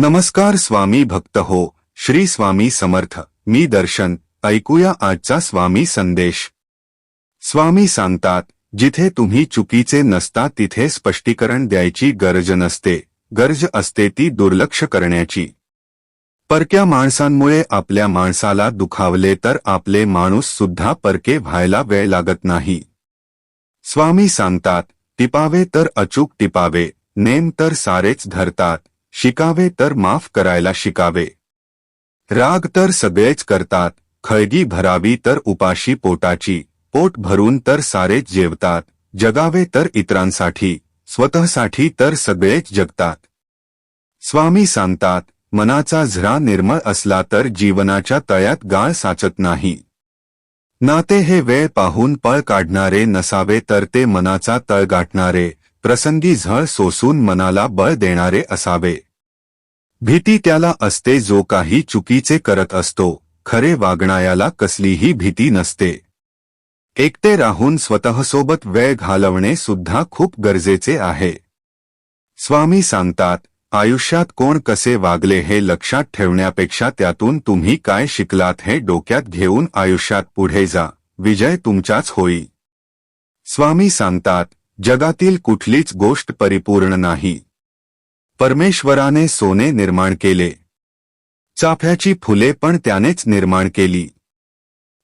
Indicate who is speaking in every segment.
Speaker 1: नमस्कार स्वामी भक्त हो श्री स्वामी समर्थ मी दर्शन ऐकूया आजचा स्वामी संदेश. स्वामी सांगतात जिथे तुम्ही चुकीचे नसता तिथे स्पष्टीकरण द्यायची गरज नसते गरज असते ती दुर्लक्ष करण्याची. परक्या माणसांमुळे आपल्या माणसाला दुखावले तर आपले माणूस सुद्धा परके व्हायला वेळ लागत नाही. स्वामी सांगतात टिपावे तर अचूक टिपावे नेम तर सारेच धरतात शिकावे तर माफ करायला शिकावे. राग तर सगळेच करतात खळगी भरावी तर उपाशी पोटाची पोट भरून तर सारेच जेवतात जगावे तर इतरांसाठी स्वतःसाठी तर सगळेच जगतात. स्वामी सांगतात मनाचा झरा निर्मळ असला तर जीवनाच्या तळ्यात गाळ साचत नाही. नाते हे वेळ पाहून पळ काढणारे नसावे तर ते मनाचा तळ गाठणारे प्रसंगी झळ सोसून मनाला बळ देणारे असावे. भीती त्याला असते जो काही चुकीचे करत असतो खरे वागणायाला कसलीही भीती नसते. एकटे राहून स्वतःसोबत वेळ घालवणे सुद्धा खूप गरजेचे आहे. स्वामी सांगतात आयुष्यात कोण कसे वागले हे लक्षात ठेवण्यापेक्षा त्यातून तुम्ही काय शिकलात हे डोक्यात घेऊन आयुष्यात पुढे जा विजय तुमचाच होई. स्वामी सांगतात जगातील कुठलीच गोष्ट परिपूर्ण नाही. परमेश्वराने सोने निर्माण केले. चाफ्याची फुले पण त्यानेच निर्माण केली.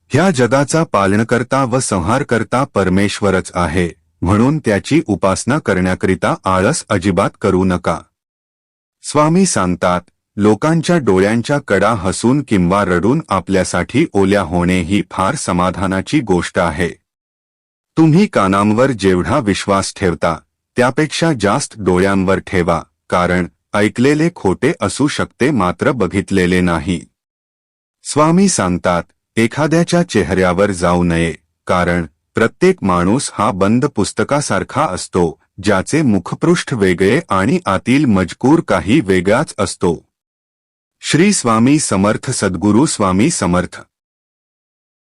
Speaker 1: ह्या जगाचा पालनकर्ता व संहारकर्ता परमेश्वरच आहे म्हणून त्याची उपासना करण्याकरिता आळस अजिबात करू नका. स्वामी सांगतात लोकांच्या डोळ्यांच्या कडा हसून किंवा रडून आपल्यासाठी ओल्या होणे ही फार समाधानाची गोष्ट आहे. तुम्ही कानांवर जेवढा विश्वास ठेवता त्यापेक्षा जास्त डोळ्यांवर ठेवा. कारण ऐकलेले खोटे असू शकते मात्र बघितलेले नाही. स्वामी सांगतात एखाद्याच्या चेहऱ्यावर जाऊ नये कारण प्रत्येक माणूस हा बंद पुस्तकासारखा असतो ज्याचे मुखपृष्ठ वेगळे आणि आतील मजकूर काही वेगळाच असतो. श्री स्वामी समर्थ सद्गुरू स्वामी समर्थ.